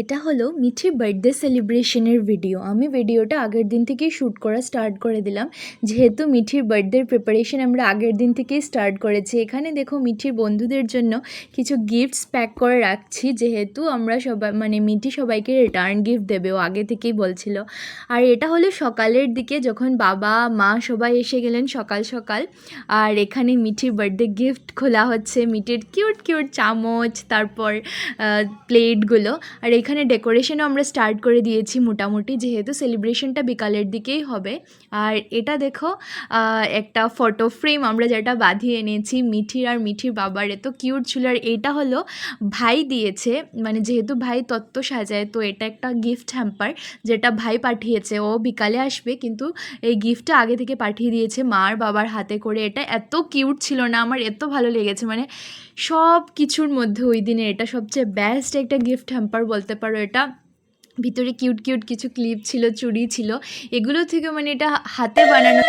এটা হলো মিঠির birthday সেলিব্রেশনের video আমি ভিডিওটা আগের দিন থেকেই শ্যুট করা স্টার্ট করে দিলাম। যেহেতু মিঠির বার্থডের প্রিপারেশন আমরা আগের দিন থেকেই স্টার্ট করেছি। এখানে দেখো মিঠির বন্ধুদের জন্য কিছু গিফটস প্যাক করে রাখছি। যেহেতু আমরা সবাই মানে মিঠি সবাইকে রিটার্ন গিফট দেবে, ও আগে থেকেই বলছিল। আর এটা হলো সকালের দিকে যখন বাবা, মা সবাই এসে গেলেন সকাল সকাল। আর এখানে মিঠির বার্থডে গিফট খোলা হচ্ছে, মিঠির কিউট কিউট চামচ, তারপর প্লেটগুলো আর এখানে ডেকোরেশনও আমরা স্টার্ট করে দিয়েছি মোটামুটি, যেহেতু সেলিব্রেশনটা বিকালের দিকেই হবে। আর এটা দেখো একটা ফটো ফ্রেম আমরা যেটা বাঁধিয়ে এনেছি মিঠির, আর মিঠির বাবার। এত কিউট ছিল আর এটা হলো ভাই দিয়েছে মানে যেহেতু ভাই তত্ত্ব সাজায়, তো এটা একটা গিফট হ্যাম্পার যেটা ভাই পাঠিয়েছে। ও বিকালে আসবে, কিন্তু এই গিফটটা আগে থেকে পাঠিয়ে দিয়েছে মার বাবার হাতে করে। এটা এত কিউট ছিল না, আমার এত ভালো লেগেছে। মানে সব কিছুর মধ্যে ওই দিনে এটা সবচেয়ে বেস্ট একটা গিফট হ্যাম্পার বলতে পারো এটা। ভিতরে কিউট কিউট কিছু ক্লিপ ছিল, চুড়ি ছিল, এগুলো থেকে মানে এটা হাতে বানানো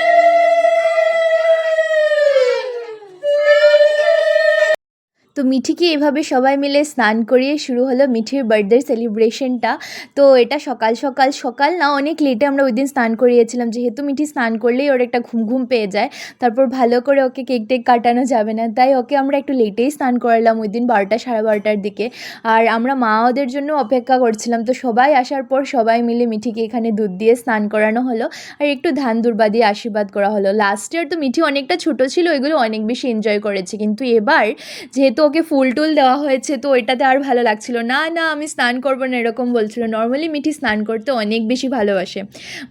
তো মিঠিকে এভাবে সবাই মিলে স্নান করিয়ে শুরু হলো মিঠির বার্থডে সেলিব্রেশনটা তো এটা সকাল সকাল সকাল না অনেক লেটে আমরা ওই দিন স্নান করিয়েছিলাম। যেহেতু মিঠি স্নান করলেই ওর একটা ঘুম ঘুম পেয়ে যায়, তারপর ভালো করে ওকে কেক টেক কাটানো যাবে না। তাই ওকে আমরা একটু লেটেই স্নান করালাম ওই দিন বারোটা, সাড়ে বারোটার দিকে। আর আমরা মা ওদের জন্য অপেক্ষা করছিলাম। তো সবাই আসার পর সবাই মিলে মিঠিকে এখানে দুধ দিয়ে স্নান করানো হলো আর একটু ধান দুর্বা দিয়ে আশীর্বাদ করা হলো। লাস্ট ইয়ার তো মিঠি অনেকটা ছোট ছিল, ওইগুলো অনেক বেশি এনজয় করেছে। কিন্তু এবার যেহেতু ওকে ফুল টুল দেওয়া হয়েছে, তো এটাতে আর ভালো লাগছিল না। না, আমি স্নান করব না, এরকম বলছিল। নর্মালি মিঠি স্নান করতে অনেক বেশি ভালোবাসে।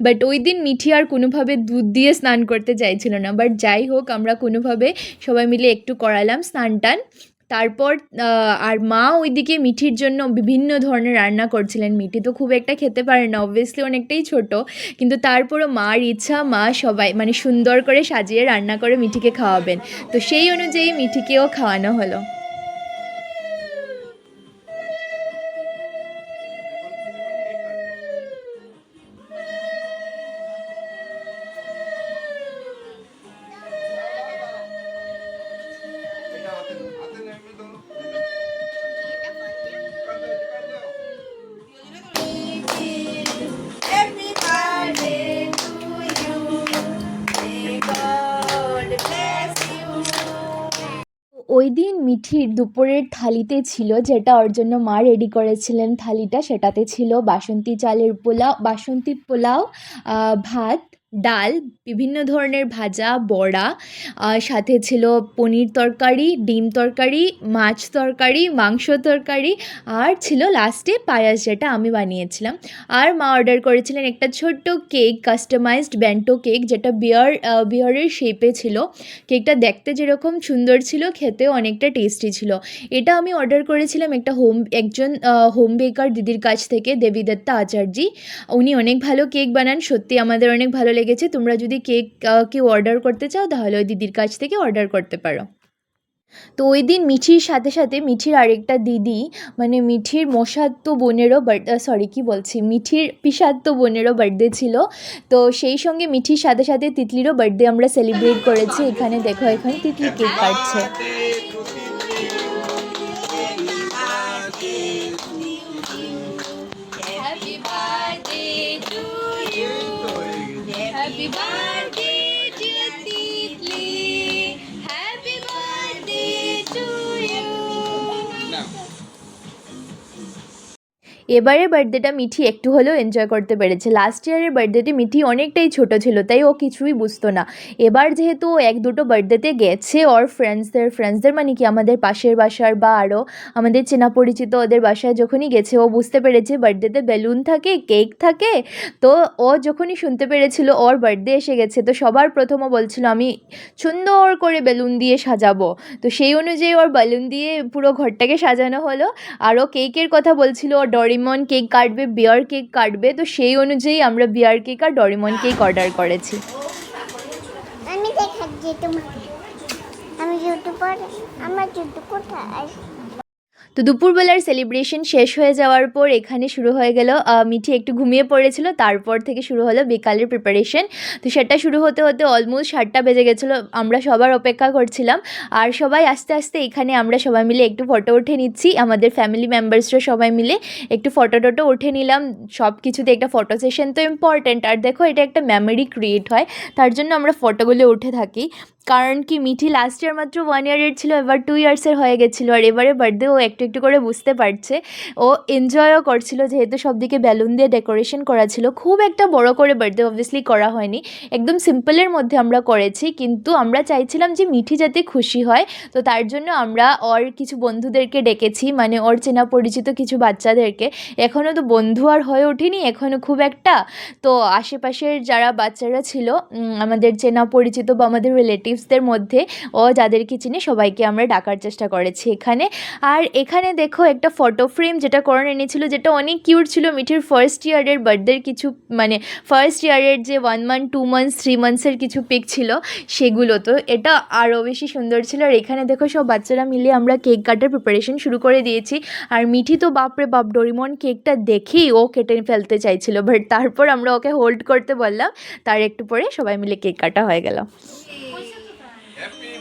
বাট ওই দিন মিঠি আর কোনোভাবে দুধ দিয়ে স্নান করতে চাইছিল না। বাট যাই হোক, আমরা কোনোভাবে সবাই মিলে একটু করালাম স্নান টান। তারপর আর মা ওইদিকে মিঠির জন্য বিভিন্ন ধরনের রান্না করছিলেন। মিঠি তো খুব একটা খেতে পারে না অবভিয়াসলি অনেকটাই ছোট। কিন্তু তারপরও মার ইচ্ছা, মা সবাই মানে সুন্দর করে সাজিয়ে রান্না করে মিঠিকে খাওয়াবেন। তো সেই অনুযায়ী মিঠিকেও খাওয়ানো হলো। ওই দিন মিঠির দুপুরের থালিতে ছিল যেটা ওর জন্য মা রেডি করেছিলেন থালিটা, সেটাতে ছিল বাসন্তী চালের পোলাও, বাসন্তী পোলাও ভাত ডাল, বিভিন্ন ধরনের ভাজা, বড়া আর সাথে ছিল পনির তরকারি, ডিম তরকারি, মাছ তরকারি, মাংস তরকারি, আর ছিল লাস্টে পায়াস যেটা আমি বানিয়েছিলাম। আর মা অর্ডার করেছিলেন একটা ছোট্ট কেক কাস্টমাইজড ব্যান্টো কেক যেটা বিয়ার বিয়ারের শেপে ছিল। কেকটা দেখতে যেরকম সুন্দর ছিল, খেতেও অনেকটা টেস্টি ছিল। এটা আমি অর্ডার করেছিলাম একটা হোম একজন হোম বেকার দিদির কাছ থেকে দেবী দত্তা আচার্যি। উনি অনেক ভালো কেক বানান, সত্যি আমাদের অনেক ভালো লেগেছে, তোমরা যদি কেক কেউ অর্ডার করতে চাও, তাহলে ওই দিদির কাছ থেকে অর্ডার করতে পারো। তো ওই দিন মিঠির সাথে সাথে, মিঠির আরেকটা দিদি মানে মিঠির মশাত্ম বোনেরও সরি কি বলছি? মিঠির পিসাত্ম বোনেরও বার্থডে ছিল। তো সেই সঙ্গে মিঠির সাথে সাথে তিতলিরও বার্থডে আমরা সেলিব্রেট করেছি। এখানে দেখো, এখানে তিতলি কেক কাটছে। এবারের বার্থডেটা মিঠি একটু হলেও এনজয় করতে পেরেছে। লাস্ট ইয়ারের বার্থডেতে মিঠি অনেকটাই ছোট ছিল, তাই ও কিছুই বুঝতো না। এবার যেহেতু ও এক দুটো বার্থডেতে গেছে, ওর ফ্রেন্ডসদের ফ্রেন্ডসদের মানে কি, আমাদের পাশের বাসার বা আরও আমাদের চেনা পরিচিত ওদের বাসায় যখনই গেছে, ও বুঝতে পেরেছে বার্থডেতে বেলুন থাকে কেক থাকে। তো ও যখনই শুনতে পেরেছিল ওর বার্থডে এসে গেছে, তো সবার প্রথম ও বলছিল, আমি সুন্দর করে বেলুন দিয়ে সাজাবো। তো সেই অনুযায়ী ওর বেলুন দিয়ে পুরো ঘরটাকে সাজানো হলো। আরও কেকের কথা বলছিল, ও ডরিমন কেক কাটবে বিয়ার কেক কাটবে, তো সেই অনুযায়ী আমরা বিয়ার কেক আর ডরিমন কেক অর্ডার করেছি। আমি দেখাচ্ছি তোমাকে। আমি ইউটিউবার আমার জুতো কোথায়? তো দুপুরবেলার সেলিব্রেশন শেষ হয়ে যাওয়ার পর এখানে শুরু হয়ে গেল মিঠি একটু ঘুমিয়ে পড়েছিল, তারপর থেকে শুরু হলো বিকালের প্রিপারেশন তো সেটা শুরু হতে হতে অলমোস্ট সাতটা বেজে গেছিল, আমরা সবার অপেক্ষা করছিলাম। আর সবাই আস্তে আস্তে এখানে আমরা সবাই মিলে একটু ফটো উঠে নিচ্ছি, আমাদের ফ্যামিলি মেম্বার্সরা সবাই মিলে একটু ফটো টটো উঠে নিলাম। সব কিছুতে একটা ফটো সেশন তো ইম্পর্ট্যান্ট আর দেখো, এটা একটা মেমোরি ক্রিয়েট হয়, তার জন্য আমরা ফটোগুলো উঠে থাকি। কারণ কি মিঠি লাস্ট ইয়ার মাত্র ওয়ান ইয়ারের ছিল, এবার টু ইয়ার্সের হয়ে গেছিল আর এবারে বার্থডে ও একটু একটু করে বুঝতে পারছে। ও এনজয়ও করছিল, যেহেতু সব দিকে বেলুন দিয়ে ডেকোরেশন করা ছিল। খুব একটা বড় করে বার্থডে অবভিয়াসলি করা হয়নি, একদম সিম্পলের মধ্যে আমরা করেছি, কিন্তু আমরা চাইছিলাম যে মিঠি যাতে খুশি হয়। তো তার জন্য আমরা ওর কিছু বন্ধুদেরকে ডেকেছি মানে ওর চেনা পরিচিত কিছু বাচ্চাদেরকে। এখনও তো বন্ধু আর হয়ে ওঠেনি এখনও খুব একটা। তো আশেপাশের যারা বাচ্চারা ছিল আমাদের চেনা পরিচিত বা আমাদের রিলেটিভসদের মধ্যে ও যাদেরকে চিনি সবাইকে আমরা ডাকার চেষ্টা করেছি এখানে। আর এখানে দেখো একটা ফটো ফ্রেম যেটা করণ এনেছিল, যেটা অনেক কিউট ছিল, মিঠির ফার্স্ট ইয়ারের বার্থডের কিছু মানে ফার্স্ট ইয়ারের যে one month two months three মান্থসের কিছু পিক ছিল সেগুলো। তো এটা আরও বেশি সুন্দর ছিল। আর এখানে দেখো সব বাচ্চারা মিলে আমরা কেক কাটার প্রিপারেশন শুরু করে দিয়েছি। আর মিঠি তো বাপরে বাপ, ডোরিমন কেকটা দেখেই ও কেটে ফেলতে চাইছিল। বাট তারপর আমরা ওকে হোল্ড করতে বললাম, তার একটু পরে সবাই মিলে কেক কাটা হয়ে গেল।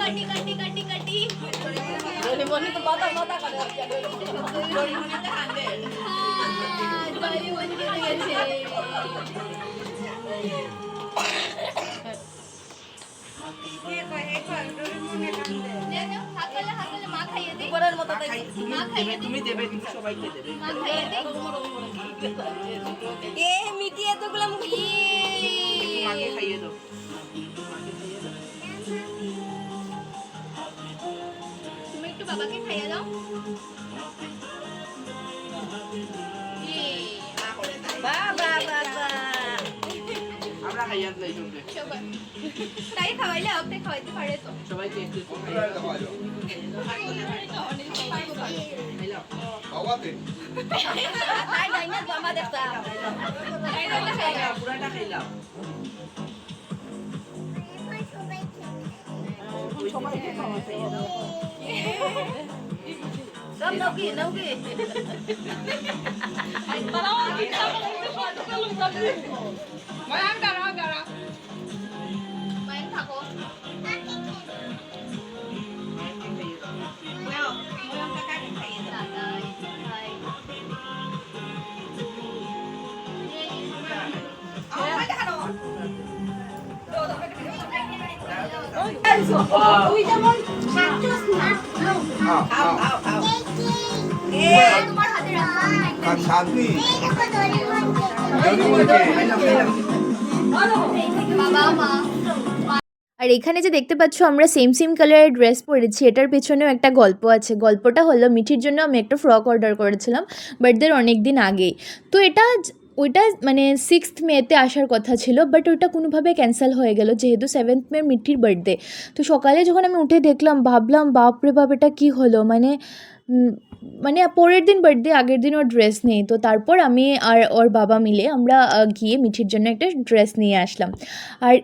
কাটি কাটি কাটি কাটি। ডরিমনি তো মাথা মাথা কাটা। ডরিমনিতে হান্ড্রেড হ্যাঁ ডরিমনি কেটে গেছে মিটিয়ে তো গুলাম খাইয়ে দাও। বাবাকে খাইয়ে দাও বাবা বাবা আমরা খাওয়াইলে সবাইকে একটু খাইলাম বাবাতে তাই না বাবা দেখতা পুরাটা খাইলাম সবাইকে খাওয়া খাইয়ে দাও সব নকি নকি মাইন বাবা মা। আর এখানে যে দেখতে পাচ্ছ আমরা সেম সেম কালারের ড্রেস পরেছি। এটার পেছনেও একটা গল্প আছে। গল্পটা হলো মিঠির জন্য আমি একটা ফ্রক অর্ডার করেছিলাম বার্থডের অনেক দিন আগেই। তো এটা ওইটা মানে সিক্সথ মেতে আসার কথা ছিল বাট ওইটা কোনোভাবে ক্যান্সেল হয়ে গেল যেহেতু সেভেন্থ মে মিঠির বার্থডে তো সকালে যখন আমি উঠে দেখলাম ভাবলাম বাপরে বাপ এটা কী হলো? মানে মানে পরের দিন বার্থডে আগের দিন ওর ড্রেস নেই। তো তারপর আমি আর ওর বাবা মিলে আমরা গিয়ে মিঠির জন্য একটা ড্রেস নিয়ে আসলাম। আর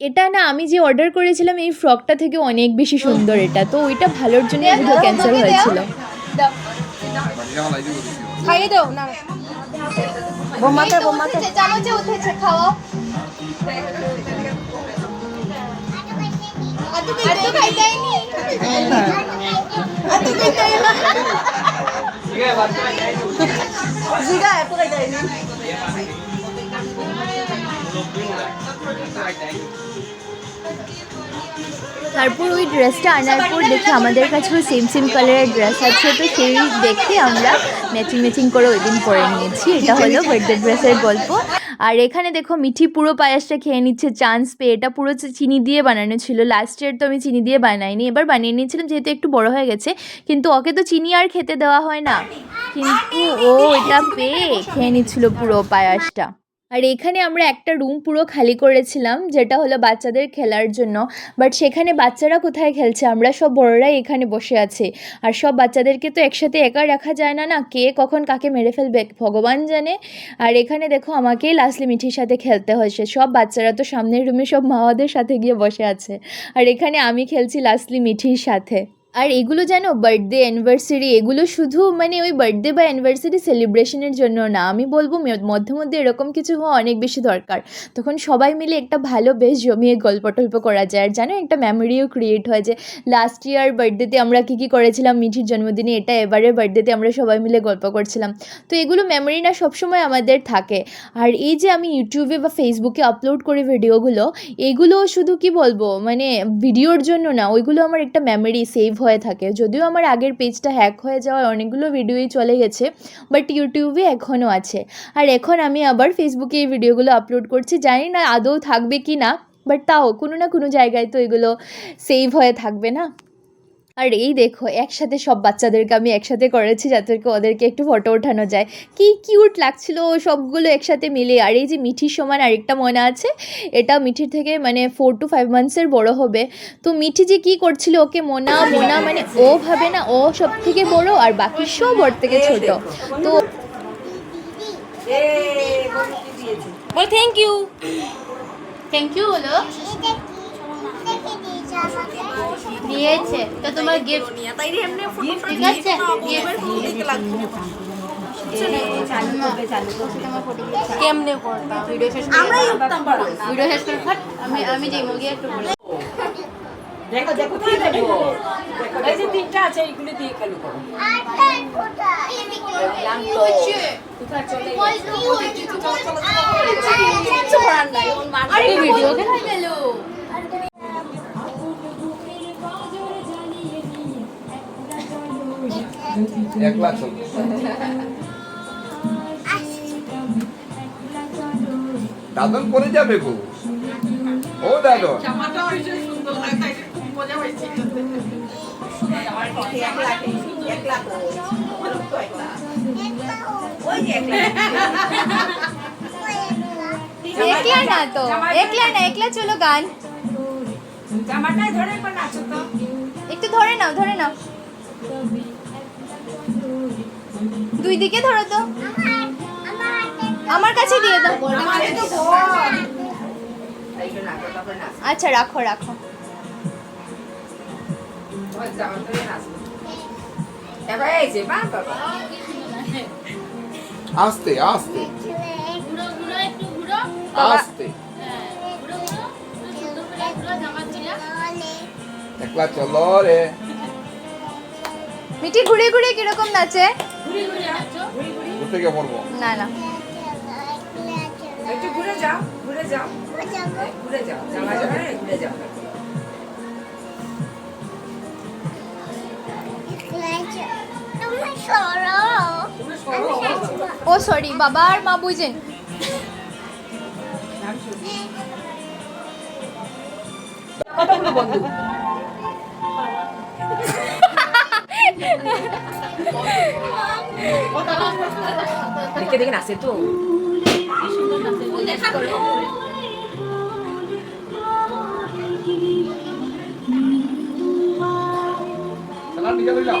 এটা না আমি যে অর্ডার করেছিলাম এই ফ্রকটা থেকে অনেক বেশি সুন্দর এটা। তো ওইটা ভালোর জন্য ক্যান্সেল হয়েছিল। খাইয়ে দাও না। বোমাতে বোমাতে। চামচে উঠেছে খাওয়াও। জিগা তারপর ওই ড্রেসটা আনার পর দেখি আমাদের কাছেও সেম সেম কালারের ড্রেস আছে, তো সেই দেখে আমরা ম্যাচিং ম্যাচিং করে ওই দিন পরে নিয়েছি। এটা হলো বার্থডে ড্রেসের গল্প। আর এখানে দেখো, মিঠি পুরো পায়াসটা খেয়ে নিচ্ছে চান্স পেয়ে। এটা পুরো চিনি দিয়ে বানানো ছিল। লাস্ট ইয়ার তো আমি চিনি দিয়ে বানাইনি, এবার বানিয়ে নিয়েছিলাম, যেহেতু একটু বড় হয়ে গেছে। কিন্তু ওকে তো চিনি আর খেতে দেওয়া হয় না। কিন্তু ও এটা পেয়ে খেয়ে নিচ্ছিল পুরো পায়েসটা। আর এখানে আমরা একটা রুম পুরো খালি করেছিলাম, যেটা হলো বাচ্চাদের খেলার জন্য। বাট সেখানে বাচ্চারা কোথায় খেলছে? আমরা সব বড়রাই এখানে বসে আছে। আর সব বাচ্চাদেরকে তো একসাথে একা রাখা যায় না না? কে কখন কাকে মেরে ফেলবে ভগবান জানে। আর এখানে দেখো, আমাকেই লাস্টলি মিঠির সাথে খেলতে হয়েছে। সব বাচ্চারা তো সামনের রুমে সব মাওয়াদের সাথে গিয়ে বসে আছে। আর এখানে আমি খেলছি লাস্টলি মিঠির সাথে। আর এগুলো যেন বার্থডে অ্যানিভার্সারি এগুলো শুধু মানে ওই বার্থডে বা অ্যানিভার্সারি সেলিব্রেশনের জন্য না। আমি বলব মধ্যে মধ্যে এরকম কিছু হওয়া অনেক বেশি দরকার। তখন সবাই মিলে একটা ভালো বেশ জমিয়ে গল্প টল্প করা যায়। আর জানো একটা মেমোরিও ক্রিয়েট হয় যে লাস্ট ইয়ার বার্থডেতে আমরা কী কী করেছিলাম, মিঠির জন্মদিনে এটা, এবারের বার্থডেতে আমরা সবাই মিলে গল্প করছিলাম। তো এগুলো মেমোরি না সবসময় আমাদের থাকে। আর এই যে আমি ইউটিউবে বা ফেসবুকে আপলোড করি ভিডিওগুলো এগুলো শুধু কি বলব? মানে ভিডিওর জন্য না, ওইগুলো আমার একটা মেমোরি সেভ হয়ে থাকে। যদিও আমার আগের পেজটা হ্যাক হয়ে যাওয়ার অনেকগুলো ভিডিওই চলে গেছে বাট ইউটিউবে এখনও আছে। আর এখন আমি আবার ফেসবুকে এই ভিডিওগুলো আপলোড করছি। জানি না আদৌ থাকবে কি না বাট তাও কোনো না কোনো জায়গায় তো এগুলো সেভ হয়ে থাকবে না। আর এই দেখো একসাথে সব বাচ্চাদেরকে আমি একসাথে করেছি যাতে করে ওদেরকে একটু ফটো ওঠানো যায়। কি কিউট লাগছিল ও সবগুলো একসাথে মিলে। আর এই যে মিঠির সমান আরেকটা মনে আছে এটা মিঠির থেকে মানে ফোর টু ফাইভ মান্থসের বড় হবে। তো মিঠি যে কি করছিল ওকে মোনা মোনা মানে ও ভাবে না ও সব থেকে বড় আর বাকি সব ওর থেকে ছোট। তো বল থ্যাংক ইউ থ্যাংক ইউ হলো দিয়েছে। তো তোমার গিফট তাই রে এমনি ফটো ঠিক আছে? কেমনে করতাম ভিডিও শেষ করে ভিডিও শেষ করে ফাট আমি আমি যাই গিয়ে একটু বলে। দেখো দেখো কি দেখো এই যে তিনটা আছে এইগুলো দিয়ে খেলো করো। ভিডিও কেন গেল? একলা চল। দাদন পরে যাবে গো। ও দাদন। একলা না তো একলা না একলা চলো গান। ধরে একটু ধরে নাও ধরে নাও। দুই দিকে ধরো তো। আমার কাছে দিয়ে দাও। আচ্ছা রাখো রাখো। আস্তে আস্তে। আস্তে। একলা চলো রে। মিঠি ঘুরে ঘুরে কীরকম নাচে? দূর থেকে পড়ব। না না। একটু ঘুরে যাও ঘুরে যাও। ঘুরে যাও ঘুরে যাও। তুমি সরো। তুমি সরো ও সরি বাবা আর মা বুঝেন কতগুলো বন্ধু? দেখে দেখে নাচে তো খেলা নিয়ে যাও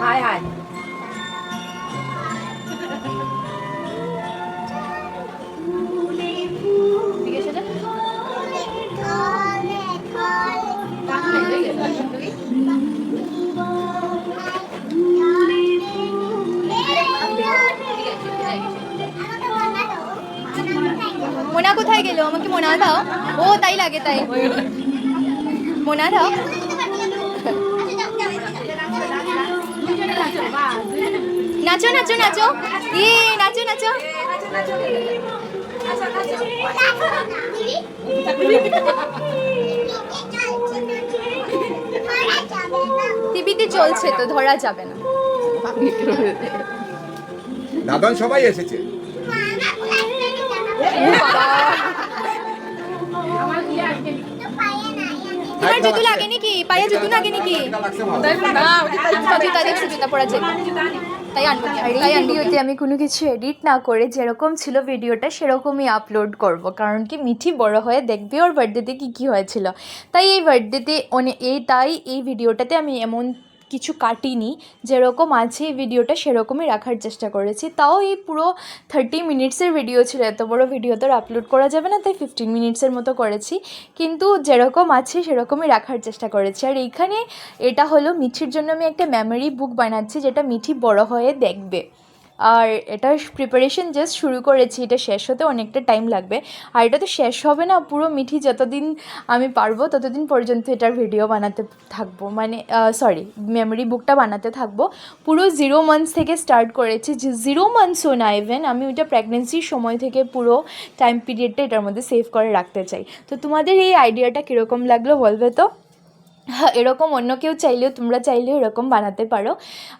হায় হায় মোনা কোথায় গেল? আমাকে মোনা দাও। ও তাই লাগে তাই। মোনা দাও। নাচো নাচো নাচো। ই নাচো নাচো। টিভিতে চলছে তো ধরা যাবে না। দাদন সবাই এসেছে। তোমার জুতো লাগেনি কি পায়ে জুতো লাগেনি। জুতা দেখছি জুতা যাবে তাই আনব ভিডিওতে আমি কোনো কিছু এডিট না করে যেরকম ছিল ভিডিওটা সেরকমই আপলোড করব। কারণ কি মিঠি বড় হয়ে দেখবে ওর বার্থডেতে কী কী হয়েছিল। তাই এই বার্থডেতে অনেক এই তাই এই ভিডিওটাতে আমি এমন কিছু কাটিনি, যেরকম আছে এই ভিডিওটা সেরকমই রাখার চেষ্টা করেছি। তাও এই পুরো থার্টি মিনিটসের ভিডিও ছিল, এত বড় ভিডিও তো আপলোড করা যাবে না, তাই ফিফটিন মিনিটসের মতো করেছি। কিন্তু যেরকম আছে সেরকমই রাখার চেষ্টা করেছি। আর এইখানে এটা হলো মিঠির জন্য আমি একটা মেমোরি বুক বানাচ্ছি, যেটা মিঠি বড় হয়ে দেখবে। আর এটার প্রিপারেশন জাস্ট শুরু করেছি, এটা শেষ হতে অনেকটা টাইম লাগবে। আর এটা তো শেষ হবে না, পুরো মিঠি যতদিন আমি পারব, ততদিন পর্যন্ত এটার ভিডিও বানাতে থাকব। মানে সরি মেমোরি বুকটা বানাতে থাকব। পুরো জিরো মান্থস থেকে স্টার্ট করেছি জিরো মান্থসও না ইভেন আমি ওইটা প্রেগনেন্সির সময় থেকে পুরো টাইম পিরিয়ডটা এটার মধ্যে সেভ করে রাখতে চাই। তো তোমাদের এই আইডিয়াটা কীরকম লাগল বলবে তো? এরকম অন্য কেউ চাইলেও তোমরা চাইলেও এরকম বানাতে পারো।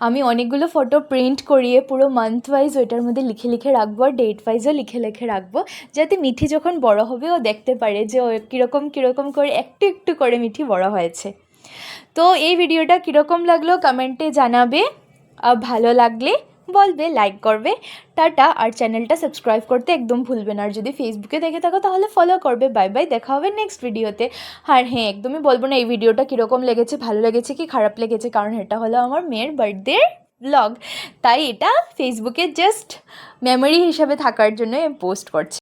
আমি অনেকগুলো ফটো প্রিন্ট করিয়ে পুরো মান্থ ওয়াইজ ওইটার মধ্যে লিখে লিখে রাখব আর ডেট ওয়াইজও লিখে লিখে রাখব। যাতে মিঠি যখন বড় হবে ও দেখতে পারে যে ও কীরকম কীরকম করে একটু একটু করে মিঠি বড় হয়েছে। তো এই ভিডিওটা কীরকম লাগল কমেন্টে জানাবে। ভালো লাগলে বলবে লাইক করবে, টাটা। আর চ্যানেলটা সাবস্ক্রাইব করতে একদম ভুলবে না। আর যদি ফেসবুকে দেখে থাকো, তাহলে ফলো করবে। বাই বাই দেখা হবে নেক্সট ভিডিওতে আর হ্যাঁ একদমই বলব না, এই ভিডিওটা কীরকম লেগেছে, ভালো লেগেছে কি খারাপ লেগেছে? কারণ এটা হলো আমার মেয়ের বার্থডে ব্লগ তাই এটা ফেসবুকে জাস্ট মেমোরি হিসাবে থাকার জন্য পোস্ট করছি।